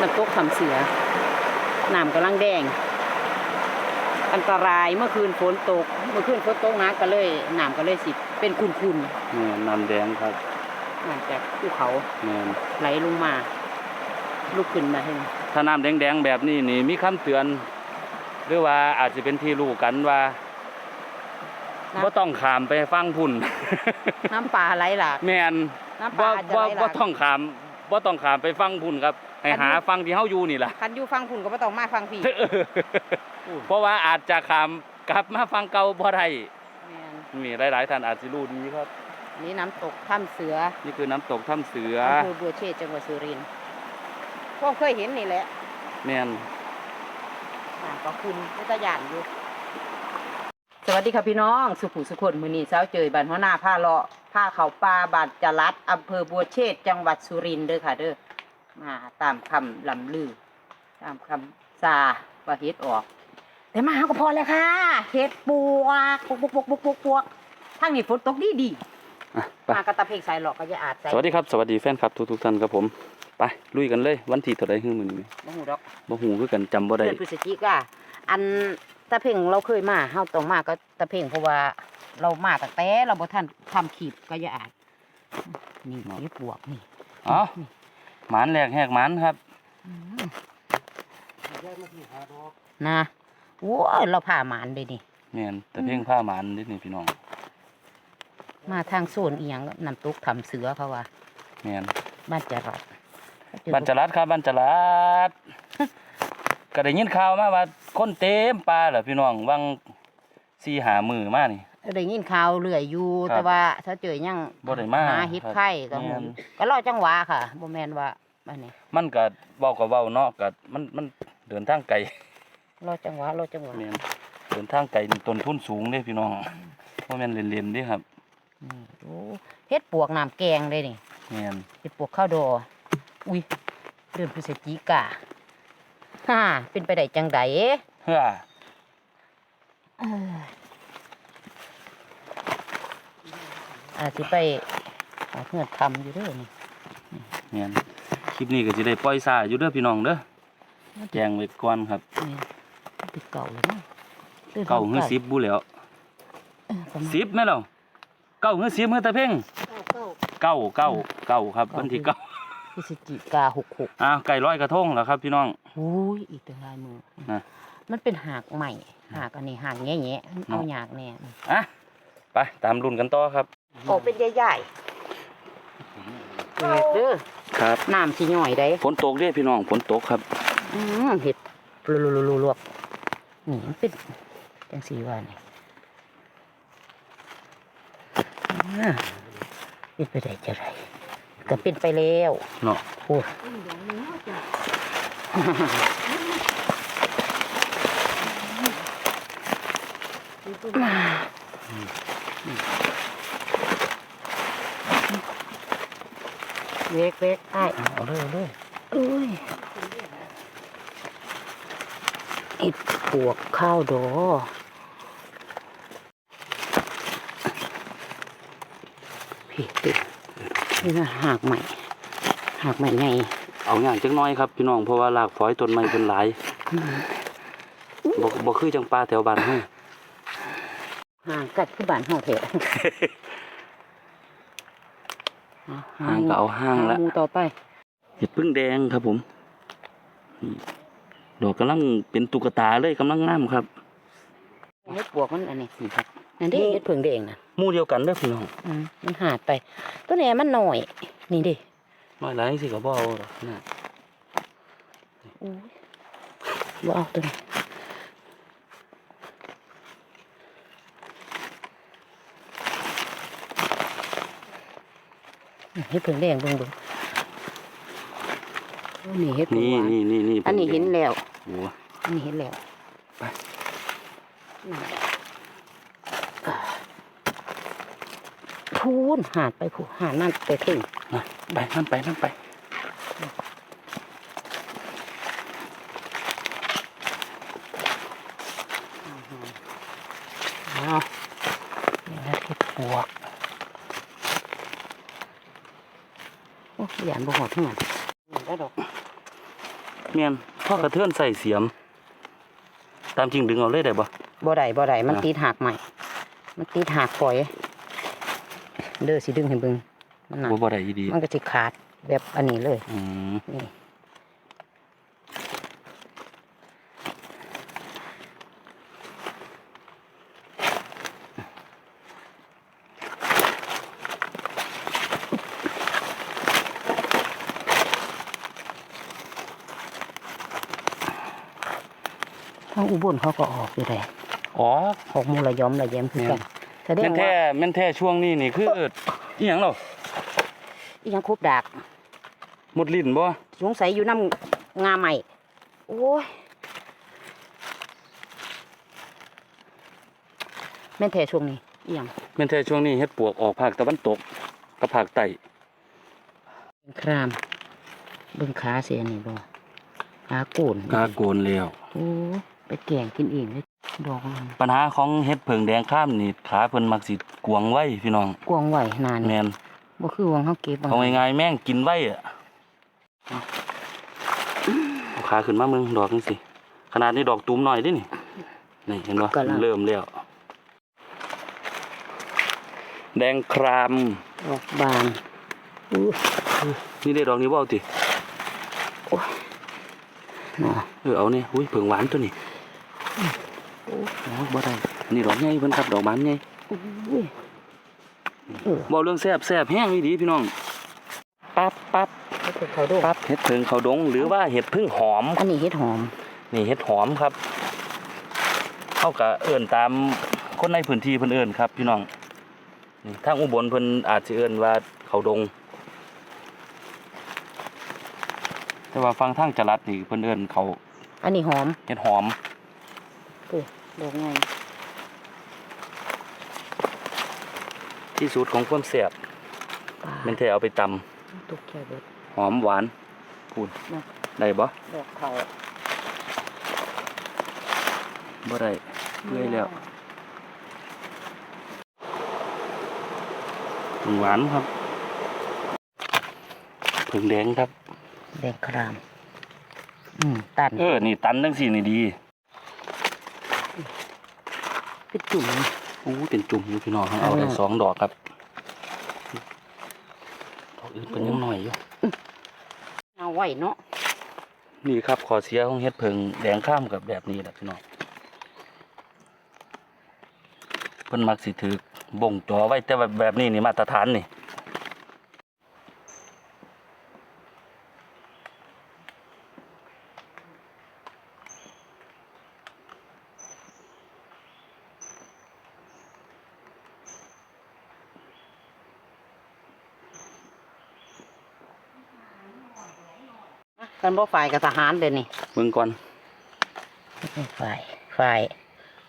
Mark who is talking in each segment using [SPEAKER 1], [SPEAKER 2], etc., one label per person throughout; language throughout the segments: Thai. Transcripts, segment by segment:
[SPEAKER 1] น้ำตกคำเสือน้ำกำลังแดง อันตรายเมื่อคืนฝนตก เมื่อคืนฝนตกหนักก็เลยน้ำก็เลยสิเป็นคุน
[SPEAKER 2] แม่นน้ำแดงครับ
[SPEAKER 1] ๆน้ำจากภูเขา
[SPEAKER 2] แม่น
[SPEAKER 1] ไหลลงมาลุกขึ้นมาให้
[SPEAKER 2] ถ้าน้ำแดงๆแบบนี้นี่มีคำเตือน หรือว่าอาจจะเป็นที่รู้กันว่า
[SPEAKER 1] น้
[SPEAKER 2] บ่ต้องขามไปฟังพุ่นำ
[SPEAKER 1] น้ำป่าไหลหลาก
[SPEAKER 2] แม่น
[SPEAKER 1] น้ำ
[SPEAKER 2] บ่
[SPEAKER 1] ป่าจะ
[SPEAKER 2] บ่
[SPEAKER 1] ไหลห
[SPEAKER 2] บ่
[SPEAKER 1] ลาก
[SPEAKER 2] ต้องขาม บ่ต้องขามไปฟังพุ่นครับให้
[SPEAKER 1] อันนี้
[SPEAKER 2] หาฟังที่เฮาอยู่นี่ล่ะ
[SPEAKER 1] คันอยู่ฟังคุณก็ไม่ต้องมาฟังพี่
[SPEAKER 2] เพราะว่าอาจจะขามกลับมาฟังเก่าบ่ได้
[SPEAKER 1] แม่น
[SPEAKER 2] มีหลายๆท่านอาจสิรู้ดีครับ
[SPEAKER 1] อันนี้น้ำตกถ้ำเสือ
[SPEAKER 2] นี่คือน้ำตกถ้ำเสือ
[SPEAKER 1] อำเภอบัวเชษจังหวัดสุรินทร์พวกเคยเห็นนี่แหละ
[SPEAKER 2] แม่น
[SPEAKER 1] อ่าก็คุณพุทธยานอยู่ สวัสดีค่ะพี่น้อง สุขุสุคนมือนี้เช้าเจยบันหัวหน้าผ้าเลาะ ผ้าเขาปลาบาดจรัดอำเภอบัวเชษจังหวัดสุรินทร์เด้อค่ะเด้อมาตามคำลำลือ ตามคำซาว่าเฮ็ดออกแต่มาหาก็พอแล้วค่ะเฮ็ดปวกปวกปวกปวกปวกปวกปวกทางนี้ฝนตกดีดี
[SPEAKER 2] อะไป
[SPEAKER 1] มากระตะเพกใส่หลอกก็จะอาจใส่
[SPEAKER 2] สวัสดีครับ สวัสดีแฟนคลับทุกๆท่านครับผม ไปลุยกันเลยวันที่เท่าใดฮื้อมื้อนี้
[SPEAKER 1] บ่หูดอก
[SPEAKER 2] บ่ฮู้คือกันจำบ่ได้
[SPEAKER 1] เดือนพฤศจิกาอันตะเพ่งเราเคยมาเฮาต้องมาก็ตะเพ่งเพราะว่า เรามาตั้งแต่เราบ่ทันทำขีบก็อย่าอาจนี่เฮ็ดปวกนี่
[SPEAKER 2] อ๋อหมานแรกแหกหมานครับ
[SPEAKER 1] อืมนะโอ้ยเราผ่าหมานเลยนี่
[SPEAKER 2] แม่นแต่เพ่งผ้าหมานนิดนี่พี่น้อง
[SPEAKER 1] มาทางโซนอีหยังน้ำตกทำเสือเขาว่า
[SPEAKER 2] แม่น
[SPEAKER 1] บ้านจะรัด
[SPEAKER 2] บ้านจรัดครับบ้านจรัดก็ได้ยินข่าวมาว่า คนเต็มป่าเหรอพี่น้องวังสี่หามือมานี่
[SPEAKER 1] ได้ยินข่าวเรื่อยอยู่
[SPEAKER 2] ครับ
[SPEAKER 1] แต่ว่าถ้าเจอยัง
[SPEAKER 2] บ่ได้มา
[SPEAKER 1] หาเฮ็ด
[SPEAKER 2] ครับ
[SPEAKER 1] ไข่ก็
[SPEAKER 2] แม่น
[SPEAKER 1] ก็รอจังหวะค่ะบ่แม่นว่าอันนี้
[SPEAKER 2] มันก็เว้าก็เว้าเนาะก็มันมันเดินทางไกล
[SPEAKER 1] รอจังหวะรอจังหวะ
[SPEAKER 2] แม่นเดินทางไกลนี่ต้นทุนสูงเด้พี่น้องบ่แม่นเล่นๆเด้ครับ
[SPEAKER 1] นี่โอ้เฮ็ดปวกน้ำแกงเลยนี่
[SPEAKER 2] แม่น
[SPEAKER 1] เฮ็ดปวกข้าวดออุ้ยเดือนพฤศจิกาฮ่าเป็นไปได้จังได
[SPEAKER 2] เฮ้อ
[SPEAKER 1] เอ้ยอาจสิไปหาเพื่อนทำอยู่เด้อนี่
[SPEAKER 2] แม่นคลิปนี้ก็สิได้ปล่อยซาอยู่เด้อพี่น้องเด้อแจ้งไว้ก่อนครับ
[SPEAKER 1] นี่ติดเก่าเลยเนาะดืน
[SPEAKER 2] เก้าหือ
[SPEAKER 1] ไ10
[SPEAKER 2] บุแล้ว
[SPEAKER 1] เออประมาณ
[SPEAKER 2] 10แม่นแล้วเก้าหือ10หือตะเพ่ง
[SPEAKER 1] เก้า
[SPEAKER 2] เก้าเก้าเก้าครับ
[SPEAKER 1] เก้า
[SPEAKER 2] วันที่เก้า
[SPEAKER 1] พฤศจิกาหกหก
[SPEAKER 2] อ่าไก่ร้อยกระทงแล้วครับ พี่น้อง
[SPEAKER 1] อุ้ยอีกตั้งหลายมือ
[SPEAKER 2] นะ
[SPEAKER 1] มันเป็นหากใหม่หากอันนี้หากแง่แง่ๆมันเอา
[SPEAKER 2] เนาะ
[SPEAKER 1] หยากแน่
[SPEAKER 2] อะไปตามรุ่นกันต่อครับ
[SPEAKER 1] โอ้เป็นใหญ่ๆเฮ็ดเด้อ
[SPEAKER 2] ครับ
[SPEAKER 1] น้ำสิย่อยได้
[SPEAKER 2] ฝนตกเด้พี่น้องฝนตกครับ
[SPEAKER 1] อืมเห็ดลุลวกๆนี่มันเป็นจังสีว่านี่อ่าเป็นไปได้จะไรก็เป็นไปแล้ว
[SPEAKER 2] เนาะ
[SPEAKER 1] โอ้ เวกเวกไอ้าย
[SPEAKER 2] เอาเลยเอาเลย
[SPEAKER 1] เอ้ยไอ้ปวกข้าวดอพี่ตินี่นะหากใหม่หากใหม่ไง
[SPEAKER 2] เอาอย่างจังน้อยครับพี่น้องเพราะว่าหลากฝอยต้นไม้เป็นหลายบ่บ่คือจังปลาแถวบ้านเฮา
[SPEAKER 1] ห่างกัดที่บ้านห้องเถอะ
[SPEAKER 2] ห่างก็เอาห่างละ
[SPEAKER 1] หมูต่อไป
[SPEAKER 2] เห็ดพึ่งแดงครับผมนี่ดอกกำลังเป็นตุ๊กตาเลยกำลังงามครับ
[SPEAKER 1] เฮ็ดปวกมันอันนี้
[SPEAKER 2] นี่ครับ
[SPEAKER 1] นั่นดิเฮ็ดเผิงแดงน่ะ
[SPEAKER 2] หมู่เดียวกันเด้อพี่น้อง
[SPEAKER 1] อืมมันหาดไป ตัวนี้มันหน่อย นี่ดิ
[SPEAKER 2] น้อยหลายสิก็บ่เอาดอกนะ
[SPEAKER 1] อุ้ยบ่เอาตัวนี้ เฮ็ดเผิงแดงเบิ่งเบิ่งโอ้นี่เฮ็ดเผิง
[SPEAKER 2] นี่
[SPEAKER 1] หวาน
[SPEAKER 2] นี่นี่นี่
[SPEAKER 1] อันนี้เห็นแล้ว
[SPEAKER 2] โอ้
[SPEAKER 1] อันนี้เห็นแล้ว
[SPEAKER 2] ไป
[SPEAKER 1] นั่นแหละอ่าพูนหาดไปพูหาดนั่นไปถึง
[SPEAKER 2] นะไปนั่นไปนั่นไป
[SPEAKER 1] เอานี่นะเห็ดปวก โอ้ยหยานบ่หอดทั้งนั้นนี่ได้ดอก
[SPEAKER 2] แม่นพ่อกระเทือนใส่เสียม ตามจริงดึงเอาเลยได้บ่
[SPEAKER 1] บ่ได้บ่ได้มัน
[SPEAKER 2] อะ
[SPEAKER 1] ติดหักใหม่ มันติดหักปล่อย เด้อสิดึงให้เบิ่งมันน่ะ
[SPEAKER 2] บ่บ่ได้อีดี
[SPEAKER 1] มันก็สิขาดแบบอันนี้เลย
[SPEAKER 2] อืม
[SPEAKER 1] นี่ทางอุบลเขาก็ออกอยู่เลย
[SPEAKER 2] อ๋อ
[SPEAKER 1] ออกมูระยอมระแยมคือกันแสด
[SPEAKER 2] แม่
[SPEAKER 1] ง
[SPEAKER 2] น
[SPEAKER 1] ว่า
[SPEAKER 2] แท้แม่นแท้ช่วงนี้นี่คืออีหยังเนาะ
[SPEAKER 1] อีหยังครบดาก
[SPEAKER 2] หมดลิ้นบ่
[SPEAKER 1] สงสัยอยู่น้ำงาใหม่โอ้ยแม่นแท้ช่วงนี้อีหยัง
[SPEAKER 2] แม่นแท้ช่วงนี้เฮ็ดปวกออกภาคตะวันตกกับภาคใต้
[SPEAKER 1] เป็นครามเบิ่งขาเสียนี่บ่ขาโกน
[SPEAKER 2] กาโกนแล้ว
[SPEAKER 1] โอ้ย ไปแกงกินเองเลยดอกมัน
[SPEAKER 2] ปัญหาของเฮ็ดเผิงแดงข้ามนี่ขาเพิ่นมักสิกวางไว้พี่น้อง
[SPEAKER 1] กวางไหวนาน
[SPEAKER 2] แม่น
[SPEAKER 1] บ่คือวางเฮาเก็บ
[SPEAKER 2] เอาง่ายๆแม่งกินไว้อะเอาขาขึ้นมามึงดอกนี่สิขนาดนี้ดอกตุ้มหน่อยดินี่นี่เห็นบ่เริ่มแล้วแดงคราม
[SPEAKER 1] ดอกบานอู้
[SPEAKER 2] นี่ได้ดอกนี้บ่เอาติ
[SPEAKER 1] เนาะ
[SPEAKER 2] เออเอานี่อุ้ยเผิงหวานตัวนี้ โอ้ยบ่ได้อันนี้ดอกใหญ่เพิ่นครับดอกบานใหญ่
[SPEAKER 1] อุ้ยเออ
[SPEAKER 2] บ่เรื่องแซ่บแซ่บแห้งอีดีพี่น้องปั๊บปั๊บ
[SPEAKER 1] ให้เพิ่นเขาดู
[SPEAKER 2] ปั๊บเห็ดเผิงเขาดง หรือว่าเห็ดพึ่งหอม
[SPEAKER 1] อันนี้เฮ็ดหอม
[SPEAKER 2] นี่เห็ดหอมครับเข้ากับเอิ่นตามคนในพื้นที่เพิ่นเอิ่นครับ พี่น้องนี่ทางอุบลเพิ่นอาจสิเอิ่นว่าเขาดง แต่ว่าฟังทางจรัดนี่เพิ่นเอิ่นเขา
[SPEAKER 1] อันนี้หอม
[SPEAKER 2] เห็ดหอม
[SPEAKER 1] เอ้ยดอกไง
[SPEAKER 2] ที่สุดของความแซ่บ
[SPEAKER 1] ปลา
[SPEAKER 2] แม่นแท้เอาไปตำ
[SPEAKER 1] ตุกแค่เบิด
[SPEAKER 2] หอมหวานพูน
[SPEAKER 1] เนาะ
[SPEAKER 2] ได้บ่
[SPEAKER 1] ดอกเขา
[SPEAKER 2] บ่ได้เมื่อยแล้วผึ่งหวานครับผึ่งแดงครับ
[SPEAKER 1] แดงคราม อืมตัน
[SPEAKER 2] เออ นี่ตันทั้งสี่นี่ดี
[SPEAKER 1] เป็นจุ่ม
[SPEAKER 2] อู้เป็นจุ่มอยู่พี่น้องเอาได้
[SPEAKER 1] อ่า
[SPEAKER 2] สองดอกครับดอกอื่นเป็นยังหน่อยอยู่
[SPEAKER 1] เอาไว้เนาะ
[SPEAKER 2] นี่ครับขอเสียของเฮ็ดเพิงแดงข้ามกับแบบนี้แหละพี่น้องเพิ่นมักสิถือบ่งจอไว้แต่ว่าแบบนี้นี่มาตรฐานนี่
[SPEAKER 1] กันบ่ฝ่ายกับทหารเด้อนี่
[SPEAKER 2] เบิ่งก่อน
[SPEAKER 1] ฝ่ายฝ่าย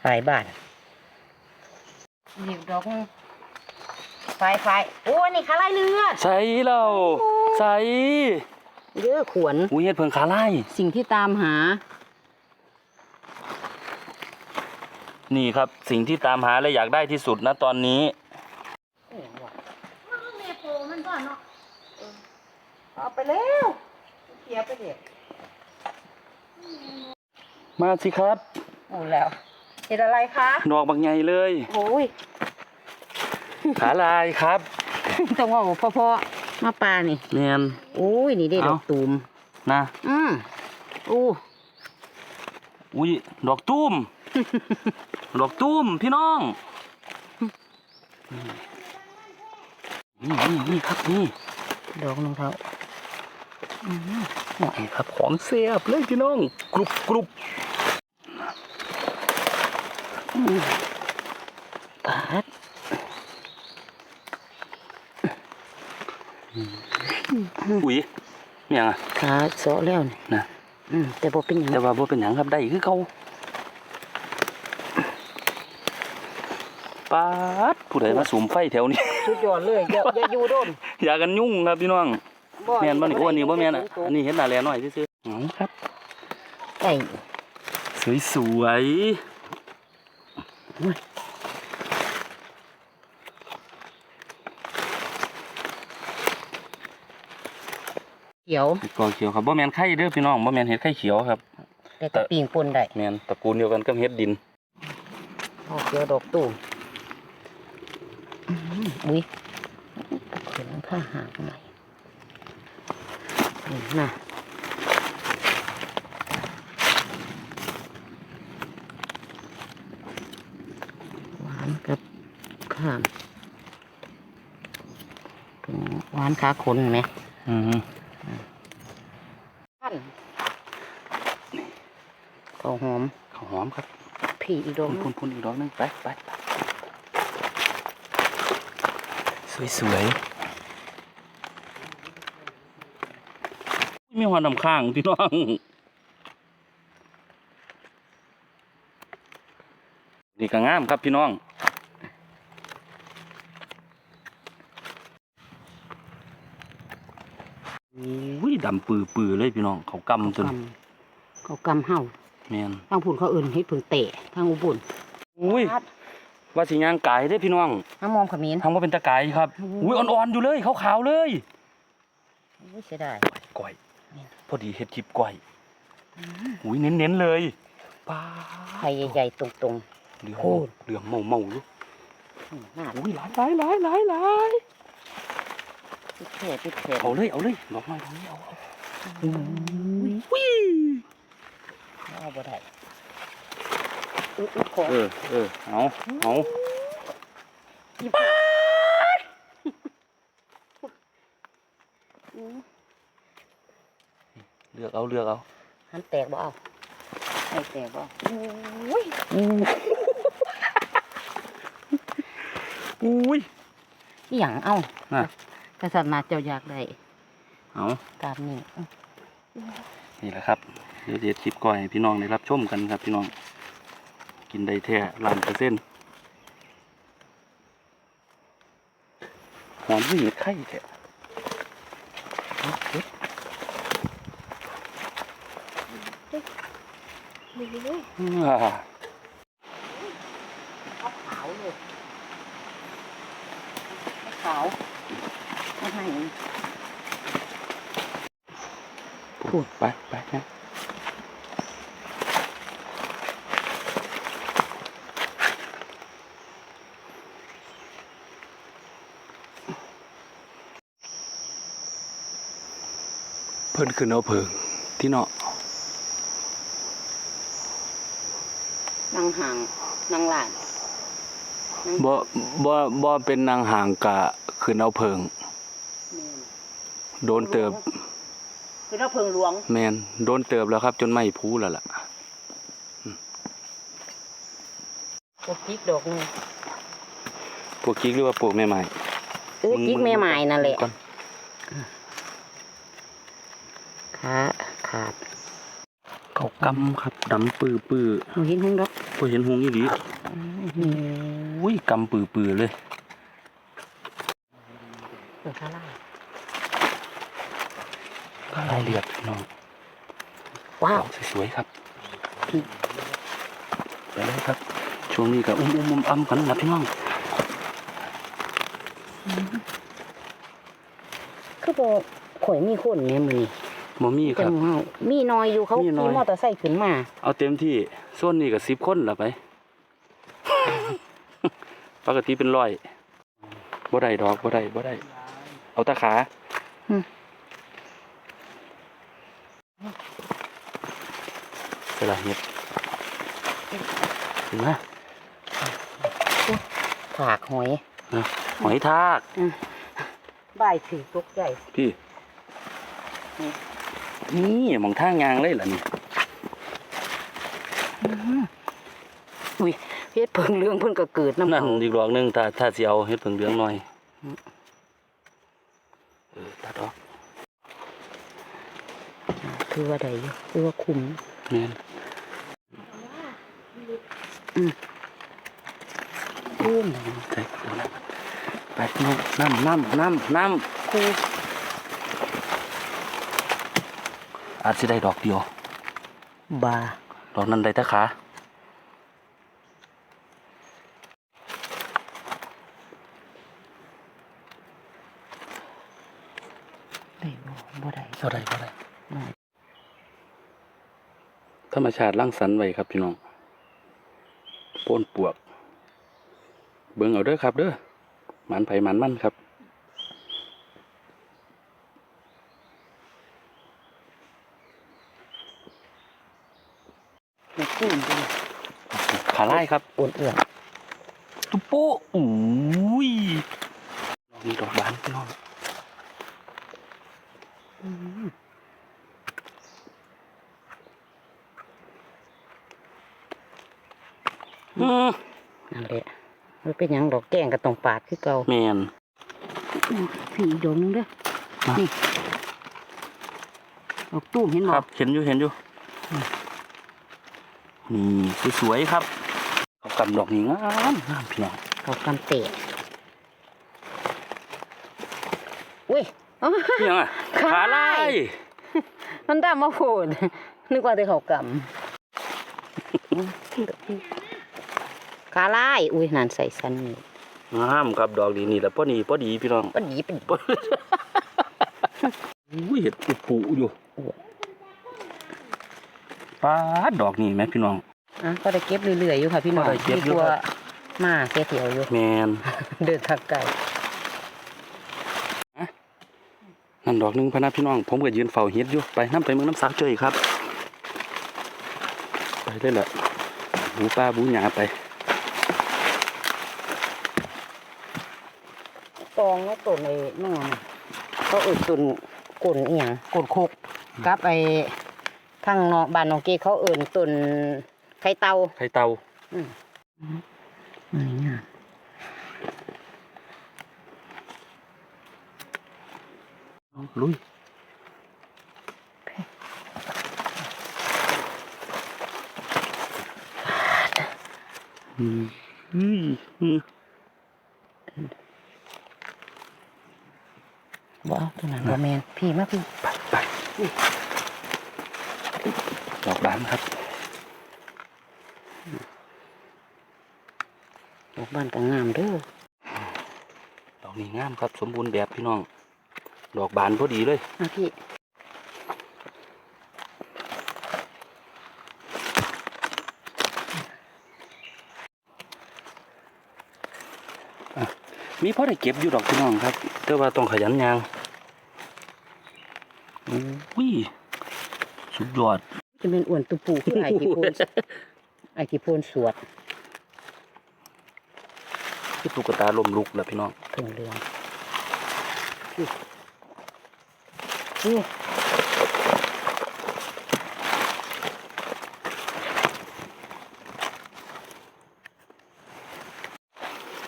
[SPEAKER 1] ฝ่ายบ้านนี่ดอกฝ่ายฝ่ายโอ้ยนี่ขาลายเลือด
[SPEAKER 2] ใส่แล้วใส่
[SPEAKER 1] เด้อขวน
[SPEAKER 2] อุ้ยเฮ็ดเพิงขาลาย
[SPEAKER 1] สิ่งที่ตามหา
[SPEAKER 2] นี่ครับสิ่งที่ตามหาและอยากได้ที่สุดนะตอนนี้
[SPEAKER 1] เอาไปเร็วเกียไปเด็ก
[SPEAKER 2] มาสิครับ
[SPEAKER 1] โอ้แล้วเห็นอะไรคะ
[SPEAKER 2] ดอกบักใหญ่เลย
[SPEAKER 1] โอ้ย
[SPEAKER 2] ขาลายครับ
[SPEAKER 1] ต้องว่าพ่อพ่อๆมาปลานี่
[SPEAKER 2] แมน
[SPEAKER 1] โอ้ยนี่ได้ด
[SPEAKER 2] เอ้า
[SPEAKER 1] อกตูม
[SPEAKER 2] นะ
[SPEAKER 1] อืมอู้
[SPEAKER 2] อุ้ยดอกตุ้มดอกตุ้มพี่น้องนี่นี่นี่ครับนี่
[SPEAKER 1] ดอกรองเท้าอืม
[SPEAKER 2] นี่ครับของเสียบเลยพี่น้องกรุบกรุบ
[SPEAKER 1] ปาด
[SPEAKER 2] อุ้ยเนี่ยงอะ
[SPEAKER 1] ขาเสาะแล้วนี่
[SPEAKER 2] นะ
[SPEAKER 1] อืมแต่บ่เป็นหยัง
[SPEAKER 2] แต่ว่าบ่เป็นหยังครับได้คือเขาปาดผู้ใดมาสูมไฟแถวนี้
[SPEAKER 1] สุดยอดเลยอย่าอย่าอยู่โดน
[SPEAKER 2] อย่ากันยุ่งครับพี่น้องแม่นบ่นี่โอ้อันนี้บ่แม่นอะ
[SPEAKER 1] สูงๆ
[SPEAKER 2] อันนี้เห็นหน้าแลหน่อยซื่อๆอ๋อครับ
[SPEAKER 1] ไอ้
[SPEAKER 2] สวยๆ
[SPEAKER 1] ทขียว
[SPEAKER 2] เห็ดกอเขียวครับบ่แม่นไข่เด้อพี่น้องบ่แม่นเห็ดไข่เขียวครับ
[SPEAKER 1] แต่ตะปิงปนได้
[SPEAKER 2] แม่นตระกูลเดียวกันกับเห็ดดิน
[SPEAKER 1] โอ้เขียวดอกตูมอื้อหืออุ้ยเขียนผ้าหางใหม่นี่นะานกับข้ามเป็นหวานขาคนไหม
[SPEAKER 2] อือฮึ
[SPEAKER 1] พันข้าวหอม
[SPEAKER 2] ข้าวหอมครับ
[SPEAKER 1] ผีอีกดอก
[SPEAKER 2] พุ่นพุ่นๆๆอีกดอกหนึงไปไปไปสวยๆมีหัวน้ำข้างพี่น้องนี่ก็งามครับพี่น้อง อุ้ยดำปือปือๆเลยพี่น้องเขากำจน
[SPEAKER 1] กำเขากำเห่า
[SPEAKER 2] แม่น
[SPEAKER 1] ทางผุนเขาเอื่นให้ผึ่งเตะทางอุบุญ
[SPEAKER 2] อุ้ยว่าสิย่างกายได้อพี่น้อง
[SPEAKER 1] น้ำมอมขมิ้น
[SPEAKER 2] ทำว่าเป็นตะกายครับอุ้ยอ่อนๆอยู่เลยขาวๆเลย
[SPEAKER 1] ไม่เสียดาย
[SPEAKER 2] ก้อยพอดีเฮ็ดคลิปก้อยอุ้ยเน้นๆเลยป้า
[SPEAKER 1] ไข่ใหญ่ๆตรง
[SPEAKER 2] เหลือง
[SPEAKER 1] โอ้ย
[SPEAKER 2] เหลืองเมาเมาๆอยู่
[SPEAKER 1] ๆอืมน่า
[SPEAKER 2] อุ้ยหลายหลายหลายหลายหลาย
[SPEAKER 1] พิเศษพิเศษ
[SPEAKER 2] เอาเลยเอาเลยดอกม้ดอกนี้เอาเอาอุ้ย
[SPEAKER 1] เอาบ่ได้อุ๊ยอุ๊ยขอ
[SPEAKER 2] เออเออเอาเอา
[SPEAKER 1] หยิบอืม
[SPEAKER 2] เลือกเอาเลือกเอา
[SPEAKER 1] หันแตกบ่เอาไม่แตกบ่อุ้ย
[SPEAKER 2] อุ้ย
[SPEAKER 1] อหย่างเอา
[SPEAKER 2] น่ะ
[SPEAKER 1] กษัตริย์มาเจ้าอยากได้
[SPEAKER 2] เอา
[SPEAKER 1] ตามนี้อื้อ
[SPEAKER 2] นี่แหละครับเดี๋ยวเด็ดคลิปก้อยให้พี่น้องได้รับชมกันครับพี่น้อง กินได้แท้ล้านเปอร์เซ็นต์หอมไม่เหม็ดไข่แท้เอาเด็ดอ่า
[SPEAKER 1] ขาวๆเลยไม่ขาวไม่ ให้
[SPEAKER 2] พูดไปไปนะเพิ่นขึ้นเอาเพิงที่เนาะ
[SPEAKER 1] นางห่างนางหลานนาง
[SPEAKER 2] บ่บ่บ่เป็นนางห่างกะขึ้นเอาเพิง
[SPEAKER 1] แม่น
[SPEAKER 2] โดนเติบ
[SPEAKER 1] คือเราเพิงหลวง
[SPEAKER 2] แมนโดนเติบแล้วครับ จนไม่พูแล้วล่ะ
[SPEAKER 1] พวกจิกดอกหนึง
[SPEAKER 2] พวกกิ๊กหรือว่าพวกแม่ไม้
[SPEAKER 1] เออจิกแม่ไม้นั่นแหละ
[SPEAKER 2] ก่อน
[SPEAKER 1] ขาขาด
[SPEAKER 2] เขากำครับดำปื้อปื้อ
[SPEAKER 1] เราเห็นหงดอก
[SPEAKER 2] พอเห็นหงอีหลี
[SPEAKER 1] นี่
[SPEAKER 2] อุ้ยกำปื้อปื้อเลย
[SPEAKER 1] เปิดข้าล่าง
[SPEAKER 2] ลาย เลือดพี่น้อง
[SPEAKER 1] ว้าว
[SPEAKER 2] ดอกสวยๆครับ
[SPEAKER 1] พี่
[SPEAKER 2] ไปเลยครับ ช่วงนี้ก็อุ้มอุ้มอุ้มอ้ำกันนะพี่น้อง
[SPEAKER 1] คือบ่ข่อยมีคนแม่มื้อนี้
[SPEAKER 2] มมี่ค
[SPEAKER 1] จั
[SPEAKER 2] รับ
[SPEAKER 1] งเฮามีน้อยอยู่เขา
[SPEAKER 2] มีน้อ
[SPEAKER 1] ขี่
[SPEAKER 2] ย
[SPEAKER 1] มอเตอร์ไซค์ขึ้นมา
[SPEAKER 2] เอาเต็มที่ส่วนนี้ก็สิบคนละไป ปกติเป็นร้อยบ่ได้ดอกบ่ได้บ่ได้ เอาแตาขา
[SPEAKER 1] อืม
[SPEAKER 2] เวลาเฮ็ดเห็นไหม
[SPEAKER 1] ฝากหอย
[SPEAKER 2] หอยทาก
[SPEAKER 1] บ่ายถือตกใจ
[SPEAKER 2] พี่ นี่หมองทางยางเลยล่ะนี่
[SPEAKER 1] อุ้ยเฮ็ดเพิงเรื่องเพิ่นก็เกิดน้ำ
[SPEAKER 2] นั่น
[SPEAKER 1] เขา
[SPEAKER 2] อีกดอกหนึงถ้าถ้าสิเอาเฮ็ดเพิ่งเหลืองหน่อยเออตัดออก
[SPEAKER 1] คือว่าใดอยู่คือว่าคุม
[SPEAKER 2] แม่น
[SPEAKER 1] เรื่องไหน
[SPEAKER 2] ใส่เอาน้ำไปน้ำน้ำน้ำน้ำ
[SPEAKER 1] คือ
[SPEAKER 2] อาจสิได้ดอกเดียว
[SPEAKER 1] บา
[SPEAKER 2] ดอกนั้นได้แต่ขา
[SPEAKER 1] ได้บ่บ่ได้
[SPEAKER 2] เท่าไรเท่าไรธ รรมชาติร่างสรรไว้ครับพี่น้องโป้นปวก เบิ่งเอาเด้อครับเด้อหมันไผหมันมันครับ
[SPEAKER 1] มันกุ้งด้วย
[SPEAKER 2] ขาไล่ครับ
[SPEAKER 1] อ้วนเอื้อน
[SPEAKER 2] ตุ๊ปโป้อุ้ยมีดอกบานพี่น้อง อืม
[SPEAKER 1] นั่นแหละมันเป็นหยังดอกแก้งกับตองปาดคือเก่า
[SPEAKER 2] แมน
[SPEAKER 1] พี่อีกดอกหนึงเด้อ
[SPEAKER 2] มา
[SPEAKER 1] นี่ดอกตุ้มเห็น
[SPEAKER 2] ค
[SPEAKER 1] บ่
[SPEAKER 2] รับ เห็นอยู่เห็นอยู่นี่สวยๆครับเขากำดอกนี้งามงามพี่น้อง
[SPEAKER 1] เขากำเตะอุ้ยอ๋อ
[SPEAKER 2] นี่ยังอะ
[SPEAKER 1] ขา
[SPEAKER 2] ขา
[SPEAKER 1] ไล่
[SPEAKER 2] ไล่
[SPEAKER 1] มันดำมาโผดนึกว่าแต่เขากำ ขาลายอุ้ยนั่นใส่สันนี่
[SPEAKER 2] งามครับดอกนี้นี่แหละพอดีพอดีพี่น้อง
[SPEAKER 1] ก็ดีเป็น
[SPEAKER 2] อุ้ยเห็ดอุปูอยู่ป้าดดอกนี่ไหมพี่น้อง
[SPEAKER 1] อะก็ได้เก็บเรื่อยๆอยู่ค่ะพี่น้อง
[SPEAKER 2] ก็ได้เก็บอยู่
[SPEAKER 1] มีตัว
[SPEAKER 2] ครับ
[SPEAKER 1] มาเสียเถียวอยู่
[SPEAKER 2] แมน
[SPEAKER 1] เดินทางไกล
[SPEAKER 2] นั่นดอกหนึงพะนะพี่น้อง ผมก็ยืนเฝ้าเฮ็ดอยู่ไปน้ำไปเมืองน้ำสาวเจยครับ ไปได้แหละบูป้าบูหยาไป
[SPEAKER 1] องแล้วต้นไอ้นั่นน่ะเขาเอิดต้นกลนอีหยังกลนโคกกับไอ้ทางนอกบ้านน้องเกเขาเอิ้นต้นไข่เตา
[SPEAKER 2] ไข่เตา
[SPEAKER 1] อืมอืมอะ
[SPEAKER 2] ลุยอืมอืมอืม
[SPEAKER 1] บ่เอาตัวนั้นบ่แม่นพี่มาพี่
[SPEAKER 2] ไปไปดอกบานครับ
[SPEAKER 1] ดอกบ้านก็งามเด้อ
[SPEAKER 2] ดอกนี้งามครับ สมบูรณ์แบบพี่น้อง ดอกบานพอดีเลย
[SPEAKER 1] มาพี่
[SPEAKER 2] มีพอได้เก็บอยู่ดอกพี่น้องครับ แต่ว่าต้องขยันยางอุ้ยสุดยอด
[SPEAKER 1] จะเป็นอ้วนตุปูคือไอ้ที่โพนไอ้ที่โพนสวด
[SPEAKER 2] คือตุ๊กตาลมลุกแล้วพี่น้อง
[SPEAKER 1] ถึงเรืองนี่นี่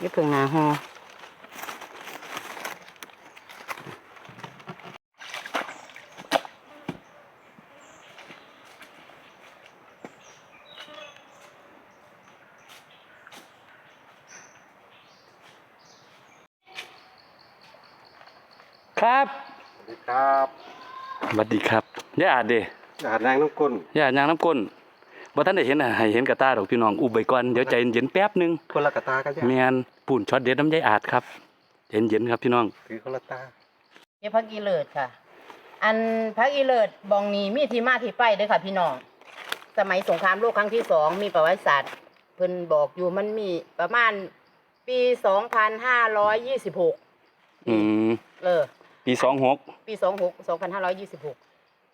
[SPEAKER 1] นี่เพิ่งหนาฮอ
[SPEAKER 2] ครับ
[SPEAKER 3] สวัสดีครับ
[SPEAKER 2] ส วัสดีครับย่าอาดเด้
[SPEAKER 3] อาหารแรงน้ำก้น
[SPEAKER 2] ย่าย่างน้ำก้นบ่ท่านได้เห็นน่ะให้เห็นกระตาดอกพี่น้องอุบไว้ก่อนเดี๋ยวใจเย็นๆแป๊บหนึง
[SPEAKER 3] คนละกระตากัน
[SPEAKER 2] แม
[SPEAKER 3] เนี่ย
[SPEAKER 2] นปูนช็อตเด็ดน้ำยายอาดครับเย็นๆครับพี่น้อง
[SPEAKER 3] ถือคนละตา
[SPEAKER 1] เก็บพักอีเลิศค่ะ อันพักอีเลิศบองนี้มีที่มาที่ไปเด้อค่ะ พี่น้องสมัยสงครามโลกครั้งที่สองมีประวัติศาสตร์เพิ่นบอกอยู่มันมีประมาณปีสองพันห้าร้อยยี่สิบหก
[SPEAKER 2] อืม
[SPEAKER 1] เออ
[SPEAKER 2] ปีสองหก
[SPEAKER 1] ปีสองหกสองพันห้าร้อยยี่สิบหก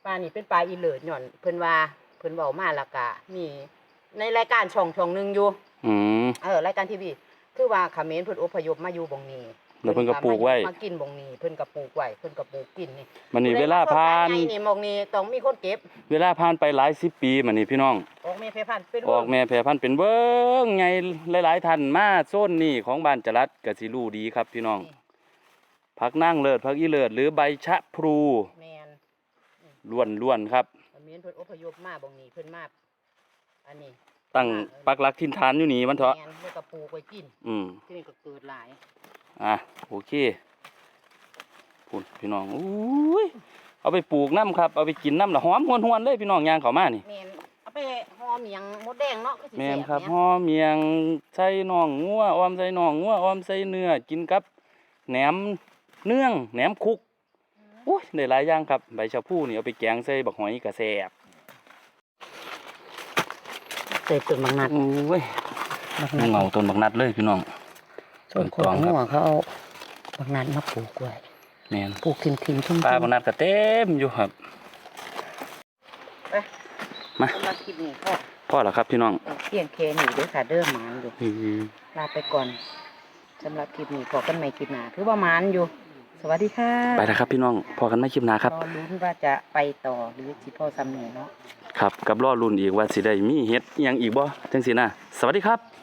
[SPEAKER 1] ปลานี่เป็นปลาอีเลิศหย่อนเพิ่นว่าเพิ่นเว้ามาและกะมีในรายการช่องช่องหนึ่งอยู่
[SPEAKER 2] อืม
[SPEAKER 1] เออรายการทีวีคือว่าเขมรเพิ่นอพยพมาอยู่บงนี้
[SPEAKER 2] แล้วเพิ่นก็ปลูกไว้
[SPEAKER 1] มากินบงนี้เพิ่นก็ปลูกไว้เพิ่นก็ปลูกกินนี่
[SPEAKER 2] มันนี่เวลาผ่าน
[SPEAKER 1] ผู้ใดมสดใหญ่นี่บงนี้ต้องมีคนเก็บ
[SPEAKER 2] เวลาผ่านไปหลายสิบปีมันนี่พี่น้อง
[SPEAKER 1] ออกแม่เพพันธุ์เป็น
[SPEAKER 2] ออกแม่แพร่พันธุ์เป็นเบิ้งไงหลายๆท่านมาโซนนี่ของบ้านจรัดก็สิรู้ดีครับพี่น้อง ผักนั่งเลิศผักอีเลิศหรือใบชะพลู
[SPEAKER 1] แมน
[SPEAKER 2] ล้วนๆครับ
[SPEAKER 1] เขมรเพิ่นอพยพมาบงนี้เพิ่นมาอันนี้
[SPEAKER 2] ตั้งปักหลักทินฐานอยู่นี่มันเถอะ
[SPEAKER 1] แมนแล้วก็ปลูกไว้กิน
[SPEAKER 2] อืม
[SPEAKER 1] ที่นี่ก็เกิดหลาย
[SPEAKER 2] อะโอเคพูดพี่น้องอุ้ยเอาไปปลูกน้ำครับเอาไปกินน้ำละหอมหวนๆเลยพี่น้องยางเขามานี่
[SPEAKER 1] แมนเอาไปห่อเมียงมดแดงเนาะคือสิ
[SPEAKER 2] แม่น
[SPEAKER 1] แซ่
[SPEAKER 2] ครับ
[SPEAKER 1] เนี่ย
[SPEAKER 2] ห่อเมียงใส่น่องงัวออมใส่น่องงัวออมใส่เนื้อกินกับแหนม เนื่องแหนมคุกอ้ยได้หลายอย่างครับใบชะพูนี่เอาไปแกงใส่บักหอยกระแซบ
[SPEAKER 1] ใส่ต้นบางนัด
[SPEAKER 2] โอ้ยเงาต้นบักนัดเลยพี่น้อง
[SPEAKER 1] ส่วนของหัวเขาเอาบางนัดมาปลูกไว้
[SPEAKER 2] แม่น
[SPEAKER 1] ปลูกทิมทิมๆชุ่ม
[SPEAKER 2] ปลาบักนัดก็เต็มอยู่ครับมา
[SPEAKER 1] สำหรับคลิปนี้ก็
[SPEAKER 2] พอแล้วครับพี่น้อง
[SPEAKER 1] เพียงแค่นี้เด้อค่ะเด้อหมานอยู่
[SPEAKER 2] อืม
[SPEAKER 1] ลาไปก่อนสำหรับคลิปนี้พอกันใหม่คลิปหน้าถือว่าหมานอยู่ สวัสดีค่ะ
[SPEAKER 2] ไปแล้วครับพี่น้องพอกันไม่คลิปหน้าครับ
[SPEAKER 1] รอลุ้นว่าจะไปต่อหรือสิพ่อซ้ำหนูเนาะ
[SPEAKER 2] ครับกับรอรุ่นอีกว่าสิได้มีเฮ็ดอิหยังอีกบ่จังสินะสวัสดีครับ